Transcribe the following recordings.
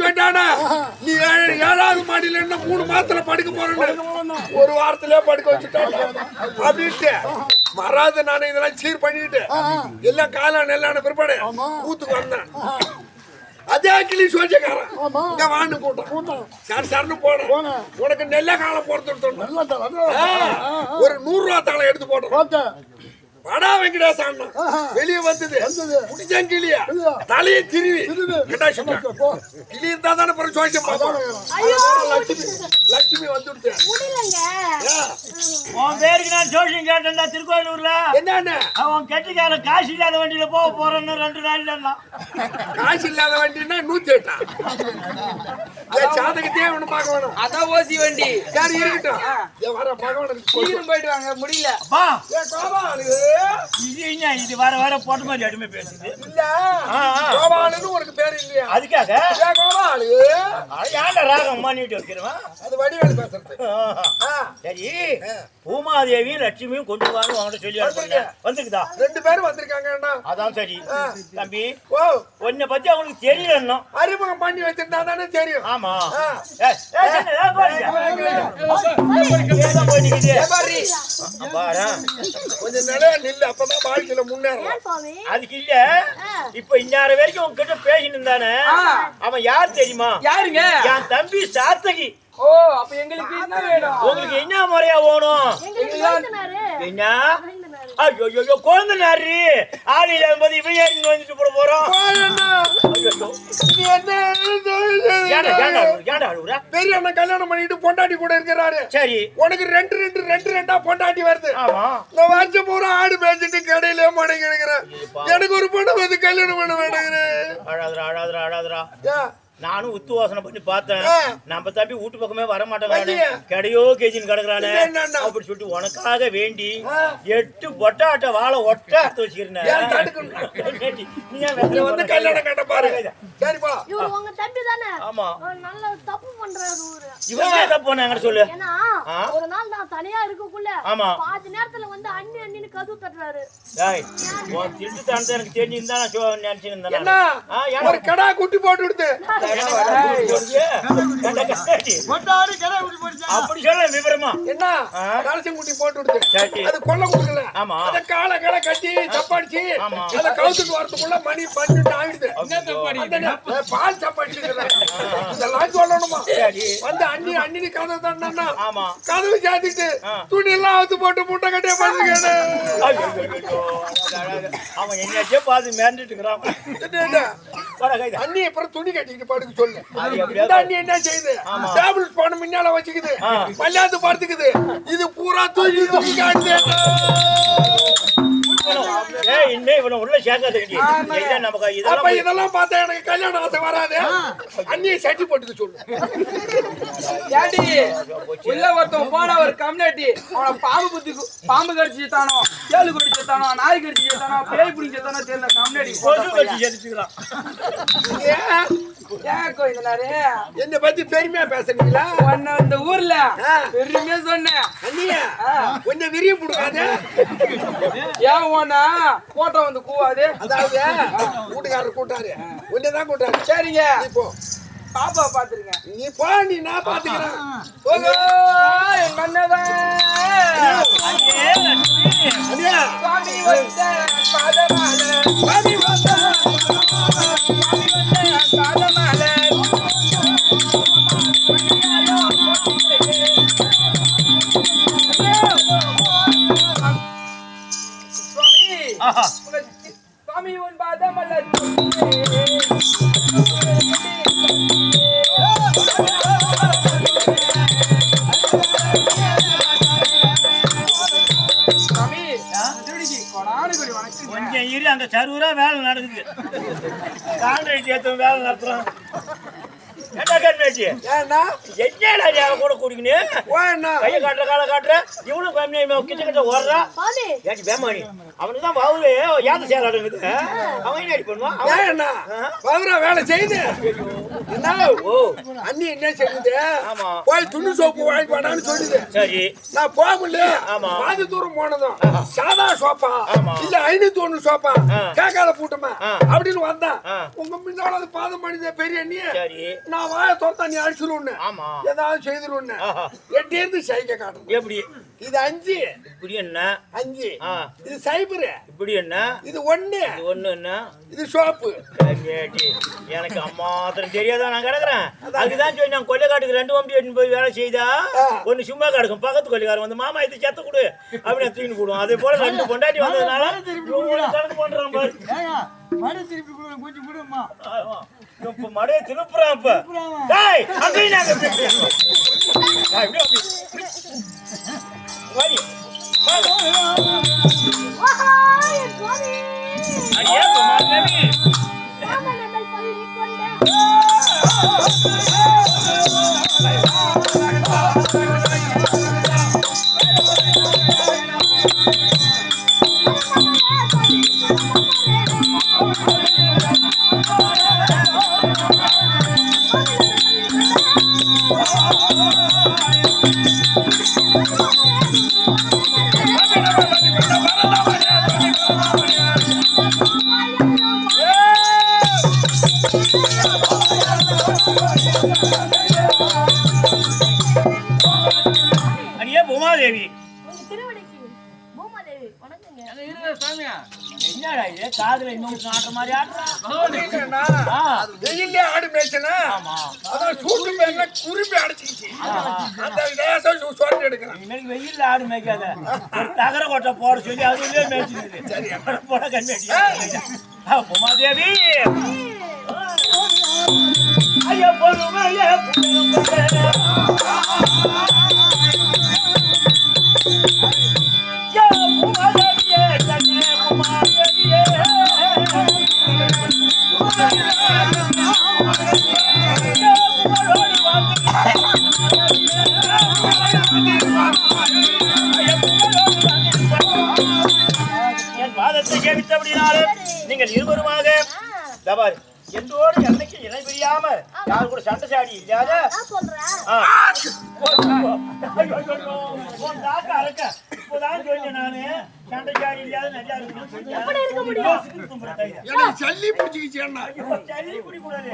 சொன்னானா நீ ஏழாவது மாடியில என்ன மூணு மாசத்துல படுக்க போறேன்னு. ஒரு வாரத்திலே படுக்க வச்சுட்டாங்க அப்படின்ட்டு. மறாத நானே இதெல்லாம் சீர் பண்ணிட்டு எல்லாம் காலா நெல்லான பிற்பாடு கூத்துக்கு வந்தேன். அதே கிளி சோச்சக்காரன் இங்க வான்னு கூட்டம் சார் சார்னு போனேன். உனக்கு நெல்ல காலம் பொறுத்து ஒரு நூறு ரூபா தாளை எடுத்து போடுறேன் வடா வெங்கடேச அண்ணா வெளியே வந்தது. முடிச்சான் கிளியா? தலையை திருவி. கிளி இருந்தா தானே பிறகு சோழிச்சு பார்ப்போம் லட்சுமி. லட்சுமி வந்துடுச்சு. உன் பேருக்கு நான் ஜோசியம் கேட்டேன்டா திருக்கோயிலூர்ல. என்னன்னு அவன் கெட்டிக்கார காசு இல்லாத வண்டியில போக போறேன்னு ரெண்டு நாள்ல எல்லாம் காசு இல்லாத வண்டின்னா நூத்தி எட்டா? சாதகத்தையே ஒண்ணு பார்க்க வேணும். அதான் ஓசி வண்டி. சரி இருக்கட்டும். வர பகவானுக்கு போயிட்டு வாங்க முடியல. கோபாலு இது வர வர போட்ட மாதிரி அடிமை பேசுது இல்ல. கோபாலுன்னு உனக்கு பேர் இல்லையா அதுக்காக கோபாலு ஏன்டா ராகம் பண்ணிட்டு வைக்கிறவன் அது வடிவேலு பேசுறது ஆ, சரி பூமாதேவியும் லட்சுமியும் கொண்டு வாங்க உங்கள்கிட்ட சொல்லி வந்துக்குதா ரெண்டு பேரும் வந்திருக்காங்கண்ணா அதான் சரி தம்பி ஓ உன்னை பத்தி அவங்களுக்கு தெரியல அறிமுகம் பண்ணி வச்சிருந்தா தானே தெரியும் ஆமா. கொஞ்சம் நிலையா நில்லு அப்பதான் வாழ்க்கையில முன்னேறலாம். அதுக்கு இல்ல இப்ப இன்னார வரைக்கும் உங்ககிட்ட பேசிட்டு இருந்தானே அவன் யார் தெரியுமா? யாருங்க? என் தம்பி சாத்தகி. ஓ அப்ப எங்களுக்கு என்ன வேணும்? உங்களுக்கு என்ன முறையா வேணும் என்ன? ஐயோ குழந்தை நாரு. ஆள் இல்லாத போது இவன் ஏன் இங்க வந்துட்டு போட போறோம்? பெரிய அண்ணன் கல்யாணம் பண்ணிட்டு பொண்டாட்டி கூட இருக்கிறாரு. சரி. உனக்கு ரெண்டு ரெண்டு ரெண்டு ரெண்டா பொண்டாட்டி வருது. ஆமா. நான் வருஷம் பூரா ஆடு மேய்ச்சிட்டு கடையிலே மடங்கி எனக்கு ஒரு பொண்ணு வந்து கல்யாணம் பண்ண மாட்டேங்கிறேன். அழாதுரா அழாதுரா அழாதுரா? நானும் உத்து வாசனை பண்ணி பார்த்தேன். நம்ம தம்பி வீட்டு பக்கமே வர. மாட்டேங்கிறானே கிடையோ கேஜின்னு கிடக்குறானே. இது என்னண்ணா? அப்படி சொல்லிட்டு உனக்காக வேண்டி. எட்டு பொட்டாட்ட வாழை ஒட்ட எடுத்து வச்சுக்கிறேன். ஆமா. தப்பு இவன் தப்பு பண்ணாங்கன்னு சொல்லு. ஏன்னா ஆ? ஒரு நாள் நான் தனியா இருக்கக்குள்ள ஆமா. பாதி நேரத்துல வந்து அண்ணி அண்ணின்னு கதவு தட்டுறாரு. டேய் உன் எனக்கு தெரிஞ்சிருந்தா நான் நினைச்சிருந்தேன் ஒரு கடா குட்டி போட்டு விடுத்து அப்படி சொல்ல விவரமா? என்ன? கலசம் குட்டி போட்டு. அது கொல்ல கொடுக்கல. ஆமா. அத கால கடை கட்டி சப்பாடிச்சு ஆமா. அத கவுத்துட்டு வரதுக்குள்ள மணி பன்னெண்டு ஆயிடுது. பால் சப்பாடி இதெல்லாம் சொல்லணுமா. வந்து அண்ணி அண்ணி கதவு தண்டா ஆமா. கதவு சாத்திட்டு. துணி எல்லாம் அவுத்து போட்டு மூட்டை கட்டிய ஐயோ. அவன் எங்கேயாச்சும் பார்த்து மிரண்டுட்டு இருக்கிறான் கைதா. அண்ணி அப்புறம் துணி கட்டிக்கிட்டு படுக்க சொல்லு. அண்ணி என்ன செய்யுது? டேபிள் ஸ்பூன் முன்னால வச்சுக்குது. ஆ. மல்லாந்து படுத்துக்குது இது பூரா தூக்கி தூக்கி அப்ப இதெல்லாம் பார்த்தா எனக்கு கல்யாணம் ஆசை வராது. அண்ணியை சட்டி போட்டுக்க சொல்லு. ஏடி உள்ள ஒருத்தன் போன ஒரு கம்யூனிட்டி. அவன பாம்பு புத்தி பாம்பு கடிச்சு செத்தானோ ஏழு கடிச்சு செத்தானோ நாய் கடிச்சு செத்தானோ பேய் பிடிச்சி செத்தானோ தெரியல கம்யூனிட்டி. கொசு கட்டி? ஏன்? கோயிந்தனாரு என்னை பத்தி பெருமையா பேசுறீங்களா? உன்னை இந்த ஊர்ல. பெருமையா சொன்னேன். அண்ணியா கொஞ்சம் விரிய போடுக்காது ஏன் உன்ன? போட்டோ வந்து கூவாது. அதாவது வீட்டுக்காரர் கூட்டாரு ஒன்னதான் கூட்டாரு சரிங்க. நீ போ. பாப்பா பாத்துருங்க. நீ போ நீ நான் பாத்துக்கிறேன். ஓகோ எங்க அண்ணதான் அண்ணியா சுவாமி வந்த பாதமால சாமி வந்தா. சுவாமி வந்த சுவாமி உன் பாதமல்ல சுவாமி நடக்குது கான்ட்ராக்ட் வேலை நடத்துறான். ஏண்டா கம்மியாச்சு ஏன்னா? என்னடா நீ அவன் கூட குடிக்கணும் ஓ என்ன? கையை காட்டுற காலை காட்டுற? இவனும் கம்மியா கிட்ட கிட்ட ஓடுறா. பேமானி அவனுக்கு தான் வவுரு ஏத்த சேராடுங்குது அவன் என்ன அடி பண்ணுவான்? அவன் என்ன? பவரா வேலை செய்யுது என்ன அண்ணி என்ன. போய் துணி சோப்பு வாங்கிட்டு வாடான்னு சொல்லுது. சரி. நான் போக முடியல. பாதி தூரம் போனதும் சாதா சோப்பா. இல்ல ஐநூத்தி ஒண்ணு சோப்பா. கேட்காத கூட்டமா ஆ. அப்படின்னு வந்தான். உங்க முன்னால அது பாதம் பண்ணித பெரிய அண்ணி நான் வாய தோத்தா நீ அடிச்சிருன்னு ஆமா. ஏதாவது செய்திருன்னு. எட்டேந்து சைக்க காட்டணும் எப்படி? இது அஞ்சு. இப்படி என்ன? அஞ்சு. ஆ. இது சைபர். இப்படி என்ன? இது ஒண்ணு இது ஒண்ணு என்ன? இது சோப்பு. கம்மியாட்டி எனக்கு அம்மாத்திரம் தெரியாதா நான் கிடக்குறேன்? அதுதான் சொல்லி நான் கொல்லைக்காட்டுக்கு ரெண்டு வம்பி எடுத்துன்னு போய் வேலை செய்தா. ஒண்ணு சும்மா கிடக்கும் பக்கத்து கொல்லிக்காரன் வந்து மாமா இது செத்த கொடு. அப்படின்னு தூக்கின்னு போடுவோம் அதே போல ரெண்டு பொண்டாட்டி வந்ததுனால கணக்கு பண்றான் பாரு. திருப்பி கொடு கொஞ்சம் கொடுமா. இப்ப மடையை திருப்புறான் இப்ப. டேய் அங்கேயும் நாங்க திருப்பிடுறோம். டேய், இப்படி அப்படி. வாடி. வாடி. ஓஹோ என் சுவாமி அடி, ஏன் இப்ப மாத்தேவி? வாமனங்கள் பூமாதேவி. என்னடா இது? காதுல இன்னும் ஆடுற மாதிரி ஆடுறா? வெயில்லே ஆடு மேய்ச்சனா ஆமா. அதான் சூட்டு மேல குரும்பி அடைச்சிக்கிச்சு. அந்த எடுக்கிறான். இனிமேல் வெயில்ல ஆடு மேய்க்காத. ஒரு தகர கொட்டை போட சொல்லி அதுலயே மேய்ச்சிருக்குது சரி. போட கண்ணாடி உமாதேவி! ஐயா பொறுமையே வாதத்தை கேட்டபடினாலே நீங்கள் இருவருமாக தபார் என்றோடு என்னைக்கு இணை பிரியாம யார் கூட சண்டை சாடி இல்லாத அறக்க. இப்போதான் சொன்னேன் நானு. சண்டை சாடி இல்லாத நிறையா சல்லி பிடிச்சிக்கிச்சு பிடிக்கூடாது.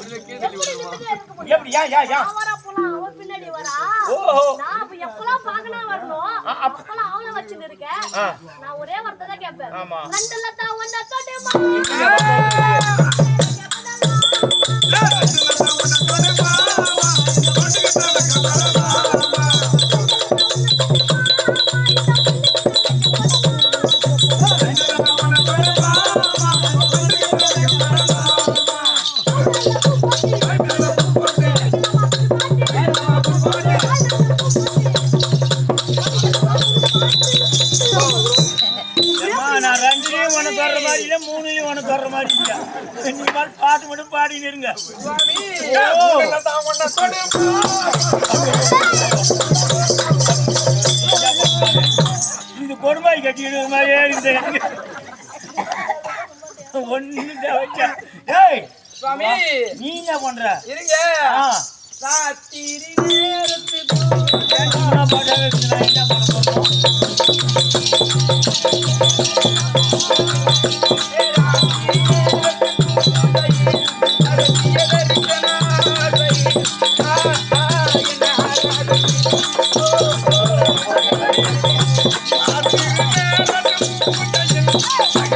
பிடிக்கணும். எப்படி யா யா யா. ஓஹோ. அப்ப நான் ஒரே வார்த்தை தான் கேட்பேன். தான் ஒன்னா தொட்டுமா? இது கொடுமை கட்டிடுற மாதிரியே இருக்குது வச்சா ஏய் சுவாமி நீ என்ன பண்ற? இருங்க. என்ன என்ன பண்ண போறோம்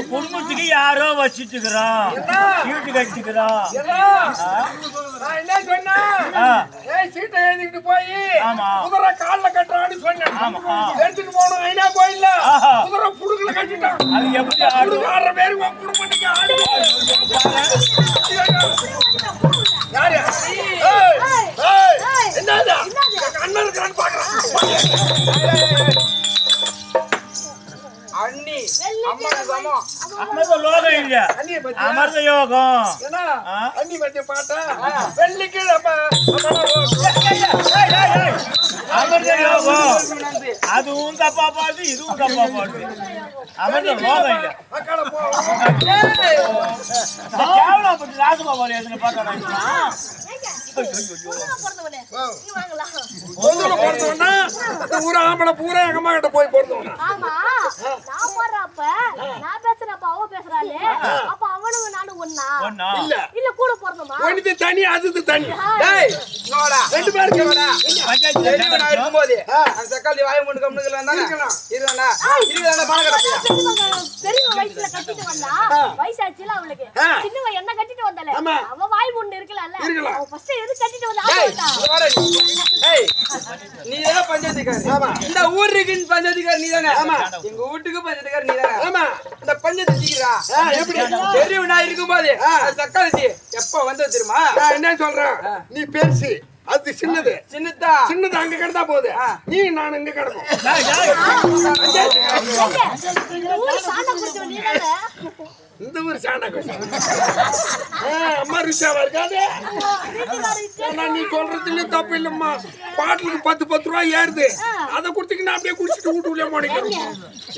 நம்ம குடும்பத்துக்கு யாரோ வச்சிட்டு இருக்கிறோம் சீட்டு கட்டிக்கிறோம் என்ன சொன்னேன் சீட்டை போய். குதிரை கால்ல கட்டுறான்னு சொன்னேன். ஆமா. எடுத்துட்டு போனோம் ஐநா கோயில்ல. குதிரை புடுக்குல கட்டிட்டான். அது எப்படி ஆடும்? புடுக்கு ஆடுற பேரு உன் குடும்பத்துக்கு ஆடு பத்தியா? அமிர்த யோகம். அண்ணி பத்தி பாட்டா வெள்ளிக்கிழமை ஏய், ஏய், ஏய். அமிர்த யோகம் அதுவும் தப்பா பாடுது இதுவும் தப்பா பாடுது அமிர்த லோகம் இல்ல. கேவலம் பத்தி ராஜகோபால் பார்த்தா பொதுல பொறுத்தவனா ஊர் ஆம்பளை பூரா எங்க அம்மா கிட்ட போய் பொறுத்தவனா ஆமா. நான் போறப்ப நான் பேசுறப்ப அவ பேசுறாளே. ஒண்ணா ஒண்ணா இல்ல. இல்ல கூட பிறந்தோமா ஒண்ணுது தனி அது தனி. டேய் நோடா ரெண்டு பேருக்கு இவனா? பஞ்சாயத்து பெரியவனா இருக்கும்போது. அந்த வாயை வயசுல கட்டிட்டு வந்தா வயசாச்சுல அவளுக்கு. ஆ. சின்னவ என்ன ஆமா. அவ வாய் முன்னு இருக்கலாம்ல. இருக்கலாம். அவ ஃபர்ஸ்ட் எது கட்டிட்டு வந்தா டேய், ஆட்டா இங்க வாடா நீ. நீ தானே பஞ்சாயத்துக்காரர். இந்த ஊருக்கு பஞ்சாயத்துக்காரர் நீதானே? எங்க வீட்டுக்கு பஞ்சாயத்துக்காரர் நீதானே? ஆமா. இந்த பஞ்சாயத்து எப்படி? பெரியவனா இருக்கும்போது அந்த சக்காளி எப்ப வந்தது தெரியுமா? நான் என்ன சொல்றேன்? நீ பெருசு அது சின்னது. சின்னதா? சின்னது அங்க கிடந்தா போகுது. நீ நான் இங்க கிடக்கும். இந்த ஊரு சாண்டை குடிச்சவ நீதானே இந்த ஊர் சாணா கொஞ்சம் அம்மா ரிஷாவா இருக்காது? ஆனா நீ சொல்றதுலயும் தப்பு இல்லம்மா. பாட்டிலுக்கு பத்து பத்து ரூபா ஏறுது. அதை கொடுத்தீங்கன்னா அப்படியே குடிச்சிட்டு வீட்டுக்குள்ளே போனிக்கிறோம்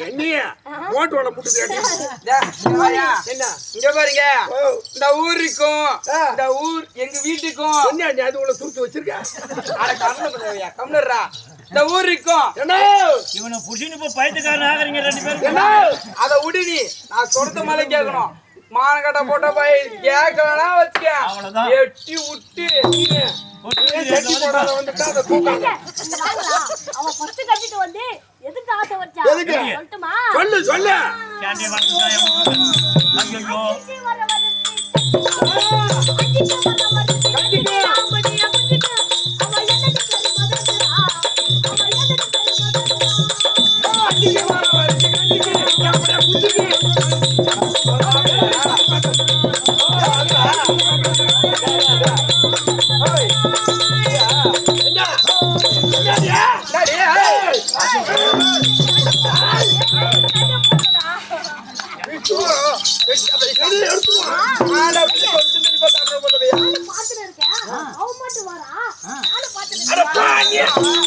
என்னைய? ஓட்டு வேலை புட்டு. என்ன? இங்க பாருங்க. இந்த ஊருக்கும். இந்த ஊர் எங்க வீட்டுக்கும். என்ன நீ அது உள்ள துருத்து வச்சிருக்க? அட கம்முனு பண்ணுவியா இந்த ஊருக்கும் என்ன இவனை புடிச்சுன்னு இப்ப பைத்தியக்காரன் ஆகுறீங்க ரெண்டு பேரும் என்ன அத விடுடி நான் சொல்றது மேல கேட்கணும் மானகட்ட போட்ட போய் கேட்கலன்னா வச்சுக்க. எட்டி விட்டு செட்டி போடாத வந்துட்டா அதை தூக்காத இந்த வாங்கலாம் அவ ஃபர்ஸ்ட் கட்டிட்டு வந்து எதுக்கு ஆசை வச்சா? சொல்லட்டுமா சொல்லு சொல்லு ஐயோ நானும் பார்த்துட்டு அட இருக்கேன்.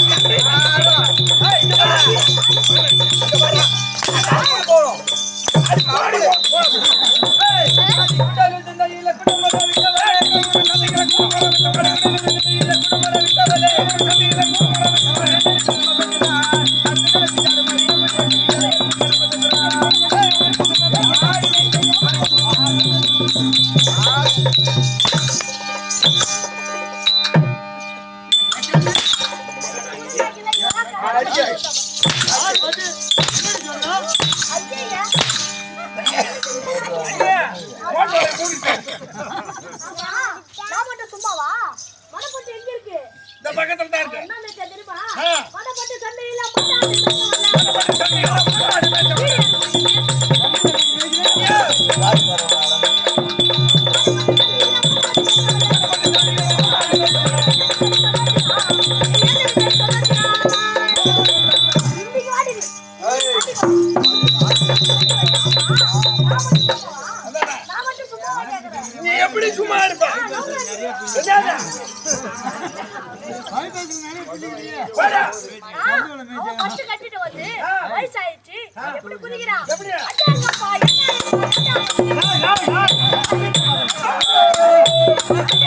சும்மாவா மனப்பட்டு எங்க இருக்கு. இந்த பக்கத்துல தான் இருக்கு தெரியுமா. மனப்பட்டு சண்டையில மாட்டாது இன்னைக்கு அச்சாங்கப்பா, என்ன